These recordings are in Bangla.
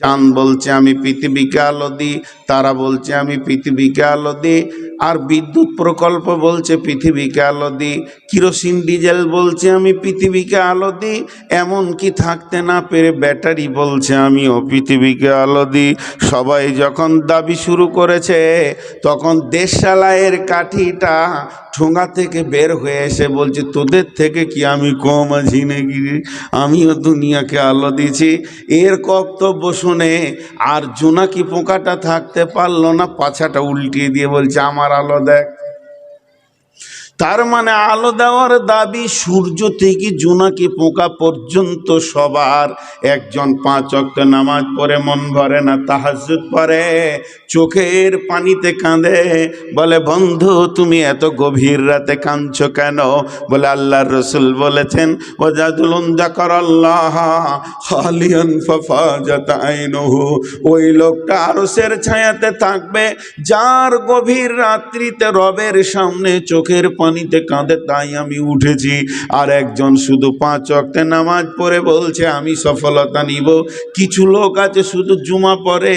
চাঁদ বলছে, আমি পৃথিবীকে আলো দিই, তারা বলছে, আমি পৃথিবীকে আলো দিই, আর বিদ্যুৎ প্রকল্প বলছে, পৃথিবীকে আলো দিই, কিরোসিন ডিজেল বলছে, আমি পৃথিবীকে আলো দিই, এমনকি থাকতে না পেরে ব্যাটারি বলছে, আমিও পৃথিবীকে আলো দিই সবাই যখন দাবি শুরু করেছে, তখন দেশালায়ের কাঠিটা ঠোঙা থেকে বের হয়ে এসে বলছে, তোদের থেকে কি আমি কম আছি নাকি? আমিও দুনিয়াকে আলো দিছি এর বক্তব্য শুনে আর জোনাকি পোকাটা থাকতে পারল না পাছাটা উল্টিয়ে দিয়ে বলছে আমার আলো দেখ। তার মানে আলো দেওয়ার দাবি, সূর্য থেকে জোনাকি পোকা পর্যন্ত সবার। একজন পাঁচ অক্ট নামাজ পড়ে, মন ভরে না তাহাজুদ পরে চোখের পানিতে কাঁদে। বলে, বন্ধু, তুমি এত গভীর রাতে কাঁদছো কেন? বলে, আল্লাহর রসুল বলেছেন ও জাদুলুন জাকর আল্লাহ আইনুহু। ওই লোকটা আরসের ছায়াতে থাকবে, যার গভীর রাত্রিতে রবের সামনে চোখের পানিতে কাঁদে, তাই আমি উঠেছি। আর একজন শুধু পাঁচ অক্টে নামাজ পড়ে বলছে, আমি সফলতা নিব। কিছু লোক আছে, শুধু জুমা পড়ে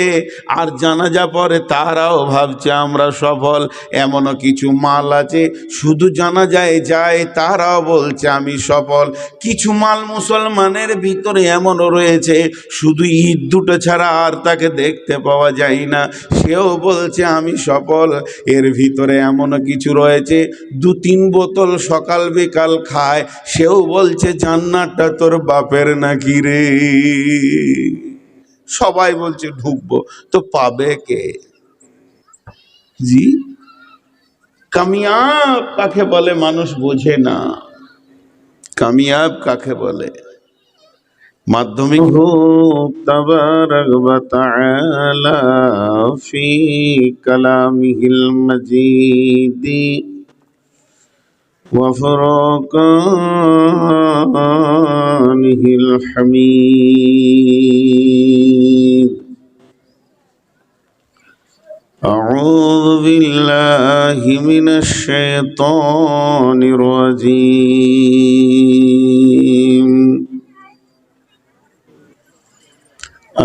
আর জানাজা পড়ে, তারাও ভাবছে আমরা সফল। এমনও কিছু মাল আছে, শুধু জানা যায় যায়, তারাও বলছে আমি সফল। কিছু মাল মুসলমানের ভিতরে এমনও রয়েছে, শুধু ঈদ দুটো ছাড়া আর তাকে দেখতে পাওয়া যায় না। সেও বলছে, আমি সফল। এর ভিতরে এমনও কিছু রয়েছে। দু তিন বোতল সকাল বিকাল খায়। সেও বলছে, জান্নাতটা তোর বাপের নাকি রে? সবাই বলছে, ঢুকবো। তো পাবে কে? জি? কামিয়াব কাকে বলে? মানুষ বোঝে না। কামিয়াব কাকে বলে? মাধ্যমিক تبارك وتعالى في كلامه المجيد وفرقانه الحميد أعوذ بالله من الشيطان الرجيم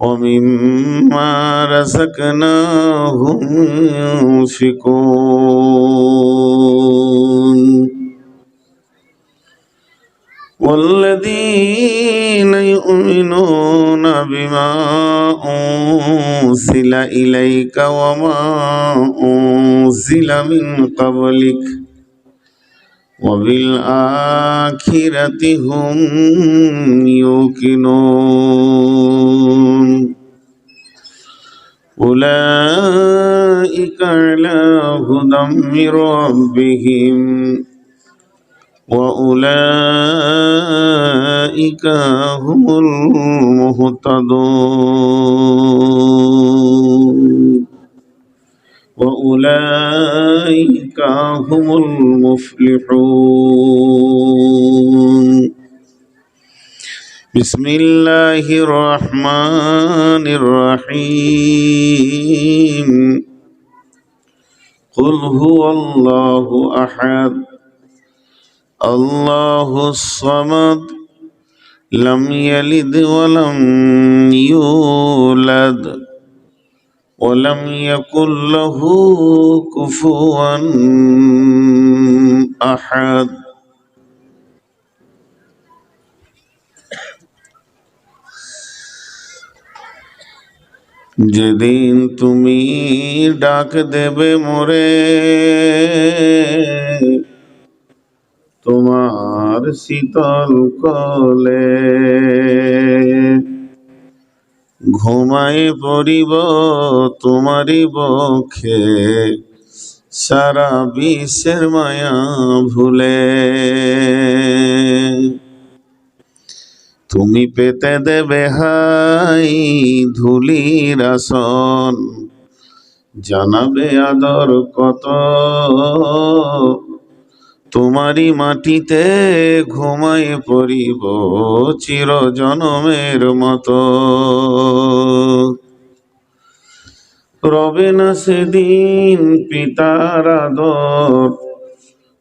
ومما رزقناهم ينفقون. والذين يؤمنون بما أنزل إليك وما أنزل من قبلك وبالآخرة هم يوقنون أولئك على هدى من ربهم وأولئك هم المهتدون وأولئك هم المفلحون. بسم الله الرحمن الرحيم. قل هو الله أحد. الله الصمد لم يلد ولم يولد. ولم يكن له كفوا احد যেদিন তুমি ডাক দেবে মোরে তোমার শীতল কলে ঘুমায় পড়িব তোমারই বক্ষে সারা বিশ্বের মায়া ভুলে। তুমি পেতে দেবে হাই ধুলির আসন, জানাবে আদর কত তোমারই মাটিতে ঘুমায় পড়িব চির জনমের মতো। রবে না সেদিন পিতার আদর,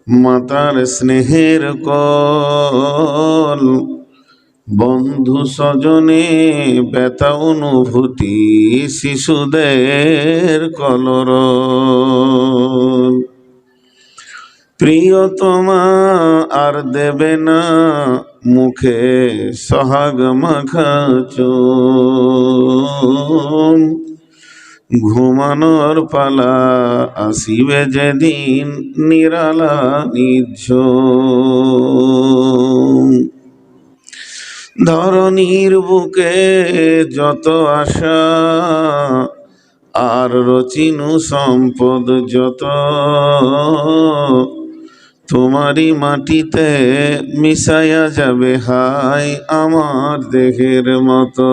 মাতার স্নেহের কল। বন্ধু স্বজনে ব্যথা অনুভূতি শিশুদের কলর প্রিয়তমা আর দেবে না মুখে সহাগ মাখা চুম। ঘুমানোর পালা আসিবে যেদিন নিরালা নিঝুম ধরনীর বুকে যত আশা, আর রচিনু সম্পদ যত। তোমারই মাটিতে মিশায়া যাবে হাই আমার দেহের মতো।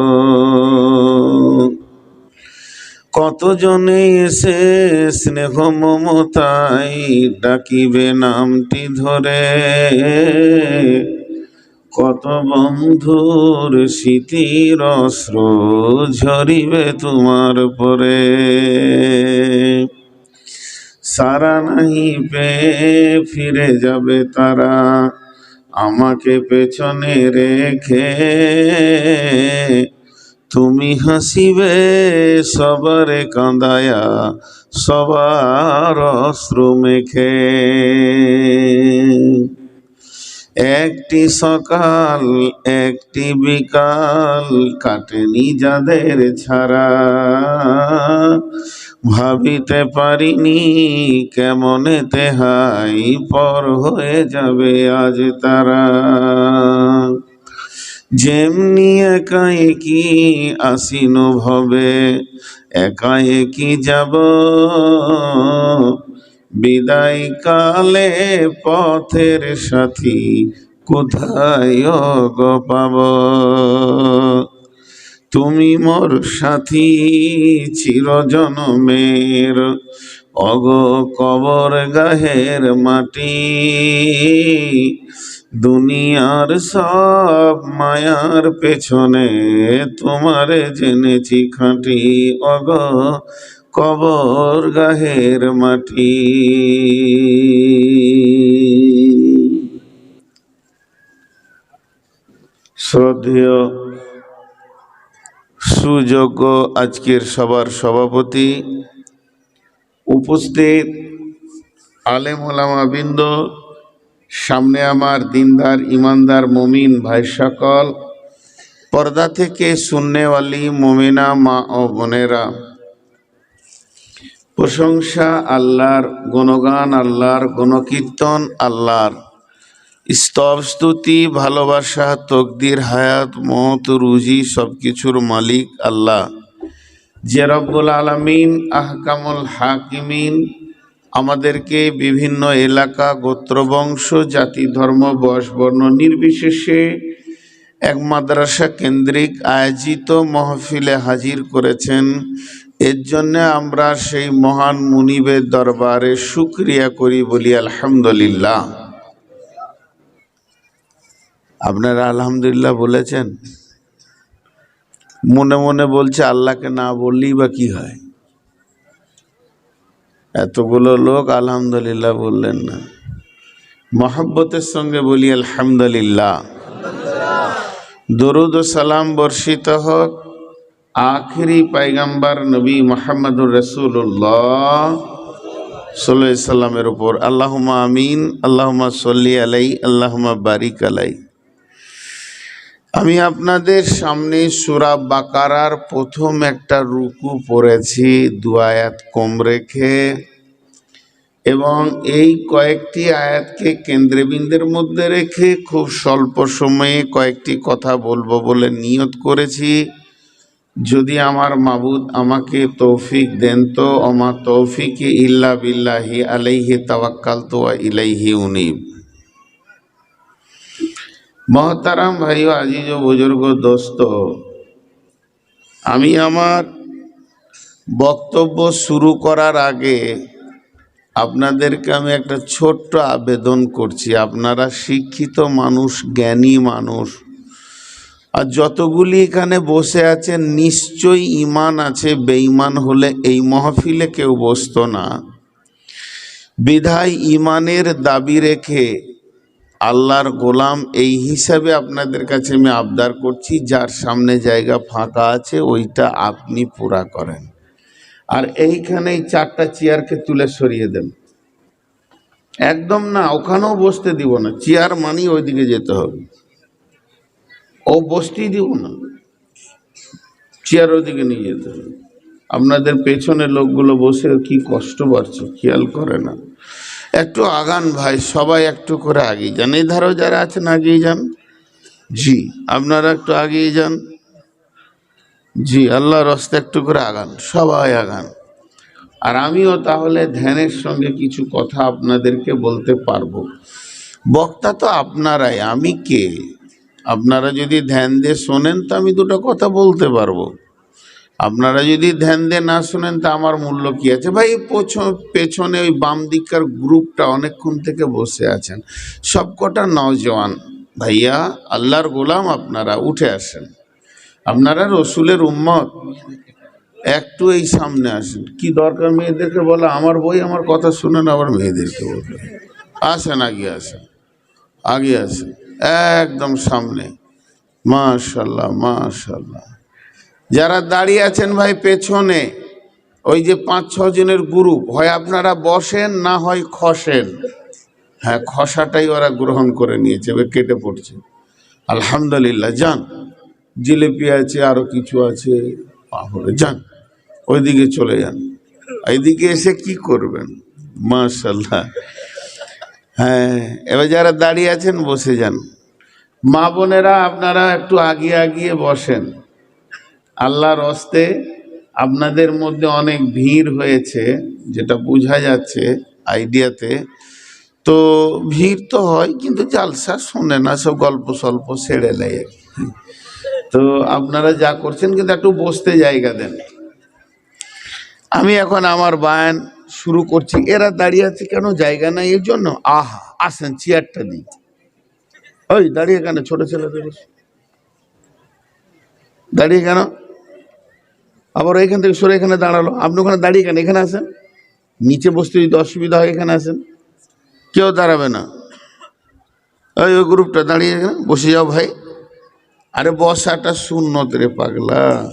কতজনে এসে স্নেহ মমতাই ডাকিবে নামটি ধরে। কত বন্ধুর স্মৃতির অস্ত্র ঝরিবে তোমার পরে। সারা নাহি পেয়ে ফিরে যাবে তারা। আমাকে পেছনে রেখে তুমি হাসিবে, সবারে কাঁদায়া, সবার অশ্রু মেখে। একটি সকাল, একটি বিকাল কাটেনি যাদের ছাড়া। ভাবিতে পারিনি কেমনে তেহাই পর হয়ে যাবে আজ তারা। যেমনি একাই কি আসিন ভবে, একাই কি যাব? বিদায় কালে পথের সাথী কোথায় গো পাব? তুমি মোর সাথী চিরজনমের, অগ কবর গাহের মাটি। দুনিয়ার সব মায়ার পেছনে তোমারে জেনেছি খাঁটি, অগ কবর গাহের মাটি। শ্রদ্ধেয় সুযোগ্য আজকের সবার সভাপতি, উপস্থিত আলেম ওলামাবৃন্দ সামনে আমার দিনদার, ইমানদার, মমিন ভাই সকল, পর্দা থেকে শূন্যওয়ালি মমিনা মা ও বোনেরা। প্রশংসা আল্লাহর, গণগান আল্লাহর, গণকীর্তন আল্লাহর। স্তব, স্তুতি, ভালোবাসা, তকদির, হায়াত মত রুজি সব কিছুর মালিক আল্লাহ। যে রব্বুল আলমিন, আহকামুল হাকিমিন, আমাদেরকে বিভিন্ন এলাকা, গোত্রবংশ, জাতি, ধর্ম, বয়স, বর্ণ নির্বিশেষে এক মাদ্রাসা কেন্দ্রিক আয়োজিত মহফিলে হাজির করেছেন এর জন্য আমরা সেই মহান মুনিবের দরবারে শুক্রিয়া করি বলি আলহামদুলিল্লাহ। আপনারা আলহামদুলিল্লাহ বলেছেন? মনে মনে বলছে, আল্লাহকে না বললেই বা কি হয়? এতগুলো লোক আলহামদুলিল্লাহ বললেন না। মহাব্বতের সঙ্গে বলি আলহামদুলিল্লাহ। দরুদ সালাম বর্ষিত হোক আখেরি পাইগাম্বার নবী মোহাম্মদুর রসুল্লাহ সাল্লাহ সাল্লামের উপর আল্লাহমা আমিন আল্লাহমা সল্লি আলাই আল্লাহমা বারিক আলাই আমি আপনাদের সামনে সুরা বাকারার প্রথম একটা রুকু পড়েছি, দু আয়াত কম রেখে, এবং এই কয়েকটি আয়াতকে কেন্দ্রবিন্দের মধ্যে রেখে খুব স্বল্প সময়ে কয়েকটি কথা বলব বলে নিয়ত করেছি। যদি আমার মাবুদ আমাকে তৌফিক দেন তো আমার তৌফিকে ইল্লা বিল্লাহি আলাইহি তাওয়াক্কাল তো ইলাইহি উনিব। মহতারাম ভাই ও আজিজ ও বুজুর্গ, দোস্ত, আমি আমার বক্তব্য শুরু করার আগে আপনাদেরকে আমি একটা ছোট্ট আবেদন করছি। আপনারা শিক্ষিত মানুষ, জ্ঞানী মানুষ আর যতগুলি এখানে বসে আছেন নিশ্চয়ই ইমান আছে, বেঈমান হলে এই মহফিলে কেউ বসতো না। বিধায় ইমানের দাবি রেখে আল্লাহর গোলাম এই হিসাবে আপনাদের কাছে আমি আবদার করছি, যার সামনে জায়গা ফাঁকা আছে, ওইটা আপনি পুরা করেন। আর এইখানে এই চারটা চেয়ারকে তুলে সরিয়ে দেন। একদম না, ওখানেও বসতে দিব না। চেয়ার মানি ওইদিকে যেতে হবে। ও বসতেই দিব না। চেয়ার ওদিকে নিয়ে যেতে হবে। আপনাদের পেছনে লোকগুলো বসে কি কষ্ট পাচ্ছে, খেয়াল করে না। একটু আগান ভাই, সবাই একটু করে আগিয়ে যান। এই ধারেও যারা আছেন, আগিয়ে যান। জি, আপনারা একটু আগিয়ে যান। জি, আল্লাহর রাস্তা একটু করে আগান, সবাই আগান। আর আমিও তাহলে ধ্যানের সঙ্গে কিছু কথা আপনাদেরকে বলতে পারব। বক্তা তো আপনারাই, আমি কে? আপনারা যদি ধ্যান দিয়ে শোনেন, তো আমি দুটো কথা বলতে পারব। আপনারা যদি ধ্যান দিয়ে না শোনেন, তা আমার মূল্য কি আছে? ভাই পোছ- পেছনে ওই বাম দিককার গ্রুপটা অনেকক্ষণ থেকে বসে আছেন। সব কটা নজওয়ান ভাইয়া, আল্লাহর গোলাম আপনারা, উঠে আসেন। আপনারা রসুলের উম্মত। একটু এই সামনে আসেন। কি দরকার মেয়েদেরকে বলা? আমার বই, আমার কথা শুনেন, আবার মেয়েদেরকে বলবে আসেন, আগে আসেন। আগে আসেন। একদম সামনে। মাশাল্লাহ মাশাল্লাহ। যারা দাঁড়িয়ে আছেন ভাই পেছনে, ওই যে পাঁচ, ছ জনের গ্রুপ হয় আপনারা বসেন, না হয় খসেন। হ্যাঁ খসাটাই ওরা গ্রহণ করে নিয়েছে, এবার কেটে পড়ছে। আলহামদুলিল্লাহ, যান। জিলিপি আছে, আরও কিছু আছে, পাহড়ে যান। ওইদিকে চলে যান। এইদিকে এসে কি করবেন? মাশাল্লাহ। হ্যাঁ এবার যারা দাঁড়িয়ে আছেন, বসে যান। মা বোনেরা, আপনারা একটু আগিয়ে আগিয়ে বসেন। আল্লাহর অস্তে আপনাদের মধ্যে অনেক ভিড় হয়েছে, যেটা বোঝা যাচ্ছে আইডিয়াতে। তো ভিড় তো হয়, কিন্তু জালসা শোনে না, সব গল্প সল্প ছেড়ে নেয় তো আপনারা যা করছেন, কিন্তু একটু বসতে জায়গা দেন। আমি এখন আমার বায়ান শুরু করছি। এরা দাঁড়িয়ে আছে কেন? জায়গা নাই এর জন্য? আহা, আসেন চেয়ারটা দিই। ওই, দাঁড়িয়ে কেন? ছোট ছেলেদের দাঁড়িয়ে কেন? আবার এখান থেকে সরে এখানে দাঁড়াল। আপনি ওখানে দাঁড়িয়ে কেন? এখানে আসেন। নিচে বসতে যদি অসুবিধা হয়, এখানে আসেন। কেউ দাঁড়াবে না। ওই ওই গ্রুপটা দাঁড়িয়ে এখানে। বসে যাও ভাই। আরে, বসাটা শূন্যত রে পাগলা।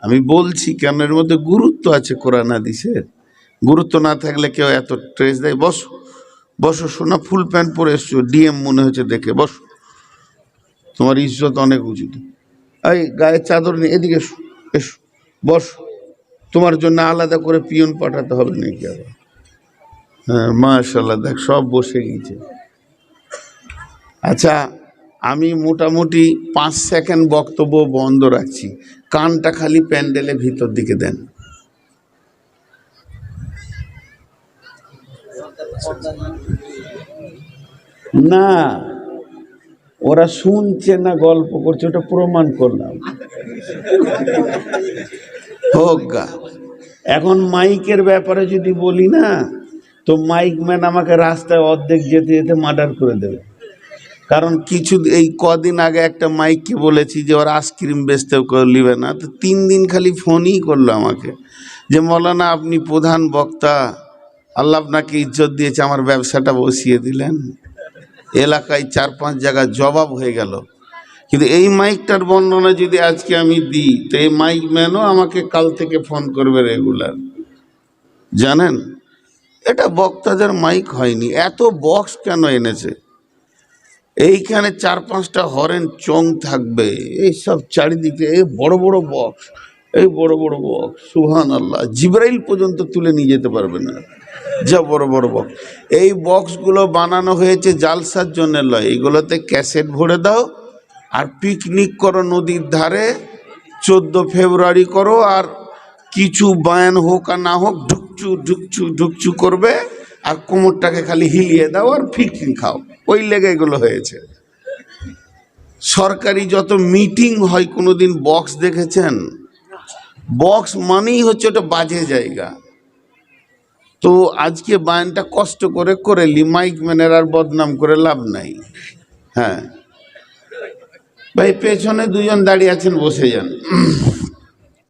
আমি বলছি কেন? এর মধ্যে গুরুত্ব আছে কোরআন, হাদিসের। গুরুত্ব না থাকলে কেউ এত ট্রেস দেয়। বসো বসো, শোনা, ফুল প্যান্ট পরে এসছো ডিএম মনে হচ্ছে দেখে, বসো। তোমার ইজ্জত অনেক উচিত এই গায়ের চাদর নিয়ে এদিকে এসো এসো, বস। তোমার জন্য আলাদা করে পিয়ন পাঠাতে হবে নাকি আবার? হ্যাঁ মাশাল্লাহ দেখ, সব বসে গিয়েছে। আচ্ছা আমি মোটামুটি পাঁচ সেকেন্ড বক্তব্য বন্ধ রাখছি। কানটা খালি প্যান্ডেলে ভিতর দিকে দেন। না, ওরা শুনছে না গল্প করছে, ওটা প্রমাণ করলাম। হোক গা। এখন মাইকের ব্যাপারে যদি বলি না, তো মাইক ম্যান আমাকে রাস্তায় অর্ধেক যেতে যেতে মার্ডার করে দেবে। কারণ কিছু এই কদিন আগে একটা মাইককে বলেছি যে, ওর আইসক্রিম বেচতেও লিবে না। তো তিন দিন খালি ফোনই করল আমাকে যে, মৌলানা আপনি প্রধান বক্তা। আল্লাহ আপনাকে ইজ্জত দিয়েছে, আমার ব্যবসাটা বসিয়ে দিলেন। এলাকায় চার পাঁচ জায়গা জবাব হয়ে গেল। কিন্তু এই মাইকটার বর্ণনা যদি আজকে আমি দিই, তো এই মাইক ম্যানও আমাকে কাল থেকে ফোন করবে রেগুলার। জানেন? এটা বক্তাদের মাইক হয়নি, এত বক্স কেন এনেছে? এইখানে চার পাঁচটা হরেন চং থাকবে, এই সব চারিদিকে, এই বড় বড় বক্স, এই বড় বড় বক্স সুহান আল্লাহ জিব্রাইল পর্যন্ত তুলে নিয়ে যেতে পারবে না। যা বড় বড় বক্স এই বক্সগুলো বানানো হয়েছে জালসার জন্য লয়। এইগুলোতে ক্যাসেট ভরে দাও আর পিকনিক করো নদীর ধারে। চোদ্দ ফেব্রুয়ারি করো আর কিছু বায়ান হোক আর না হোক ঢুকচু ঢুকচু ঢুকচু করবে আর কোমরটাকে খালি হিলিয়ে দাও আর ফিকিং খাও। ওই লেগে এগুলো হয়েছে। সরকারি যত মিটিং হয় কোনোদিন বক্স দেখেছেন? বক্স মানেই হচ্ছে ওটা বাজে জায়গা। তো আজকে বায়ানটা কষ্ট করে করে লি মাইক ম্যানের আর বদনাম করে লাভ নাই। হ্যাঁ। ভাই, পেছনে দুজন দাঁড়িয়ে আছেন, বসে যান।